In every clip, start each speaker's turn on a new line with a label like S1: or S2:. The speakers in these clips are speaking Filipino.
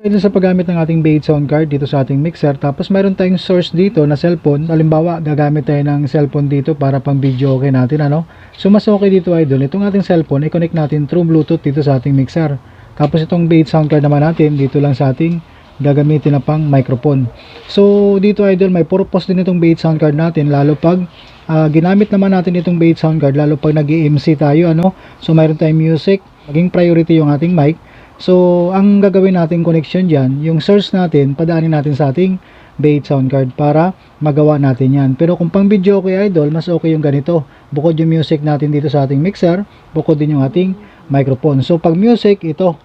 S1: Ito sa paggamit ng ating Bade sound card dito sa ating mixer. Tapos mayroon tayong source dito na cellphone. Halimbawa, gagamit tayo ng cellphone dito para pang video okay natin. Ano? So mas okay dito idol. Itong ating cellphone, i-connect natin through Bluetooth dito sa ating mixer. Tapos itong Bade sound card naman natin dito lang sa ating gagamitin na pang microphone. So dito idol, may purpose din itong Bade sound card natin lalo pag ah, ginamit naman natin itong Bade sound card lalo pag nag-EMC tayo ano. So mayroon tayong music, maging priority yung ating mic. So, ang gagawin natin connection dyan, yung source natin, padaanin natin sa ating Bait sound card para magawa natin yan. Pero kung pang video okay idol, mas okay yung ganito. Bukod yung music natin dito sa ating mixer, bukod din yung ating microphone. So, pag music, ito.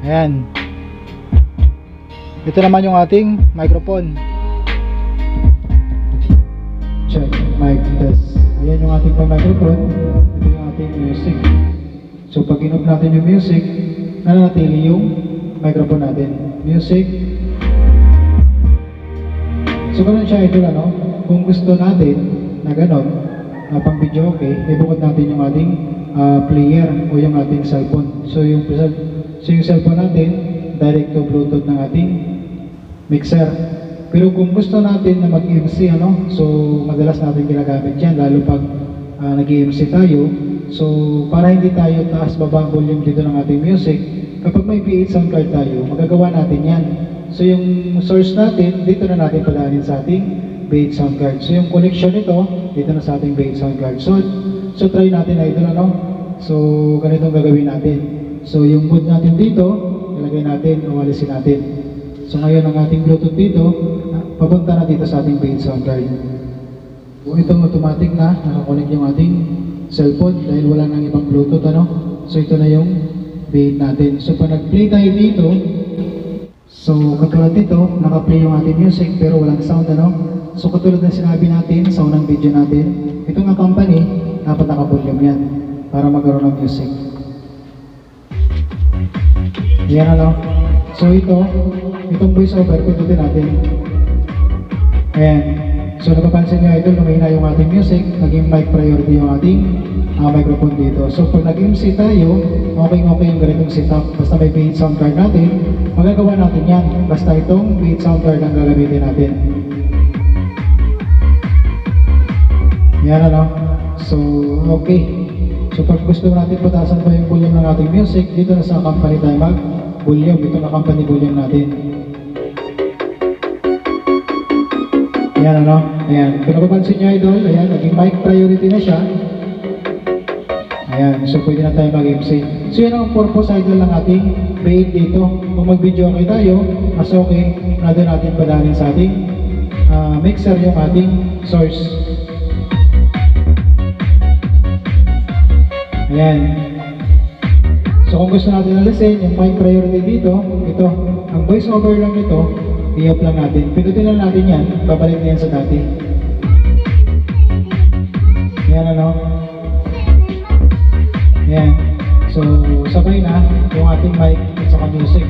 S1: Ayan. Ito naman yung ating microphone. Check, mic test. Ayan yung ating microphone. Ito yung ating music. So pag inog natin yung music, nananatili yung microphone natin. Music. So ganun siya ito ano, kung gusto natin na ganon, na pang video okay, ibukod natin yung ating ah, player o yung ating cellphone. So yung, so yung cellphone natin, direct to Bluetooth ng ating mixer. Pero kung gusto natin na mag-MC, ano, so madalas natin ginagamit yan, lalo pag ah, nag-MC tayo, so para hindi tayo taas baba ang volume dito ng ating music, kapag may P8 sound card tayo, magagawa natin yan. So yung source natin, dito na natin padaanin sa ating P8 sound card. So yung connection nito, dito na sa ating P8 sound card. So, so try natin idol, ano? So ganito ang gagawin natin. So yung mood natin dito, ilagay natin, o alisin natin. So ngayon ang ating Bluetooth dito, papunta na dito sa ating P8 sound card. Kung itong automatic na, nakakonect yung ating cellphone dahil wala nang ibang Bluetooth, ano? So ito na yung bait natin. So pag nag-play tayo dito, so katulad dito, naka-play yung ating music pero walang sound, ano? So katulad ng sinabi natin sa unang video natin, ito nga company, dapat naka-volume yan para magkaroon ng music. Yan ano. So ito, itong voice over, pindutin natin. Ayan. So napapansin nyo idol, lumina yung ating music, naging mic priority yung ating ah, microphone dito. So pag nag-MC tayo, okay okay yung ganitong setup. Basta may beat sound card natin, magagawa natin yan. Basta itong beat sound card ang gagamitin natin. Yan ano. So, okay. So pag gusto natin patasan pa yung volume ng ating music, dito na sa company tayo mag-volume. Ito na company volume natin. Ayan ano, ayan. Kung napapansin niyo idol, ayan, naging mic priority na siya. Ayan, so pwede na tayo mag-MC. So yan ang purpose idol ng ating bait dito. Kung mag-video okay tayo, mas okay, doon natin padanin sa ating ah, mixer yung ating source. Ayan. So kung gusto natin alisin, yung mic priority dito, ito, ang voice over lang nito, i-off lang natin. Pindutin lang natin yan, babalik na yan sa dati. Yan ano? Yan. So, sabay na yung ating mic at saka music.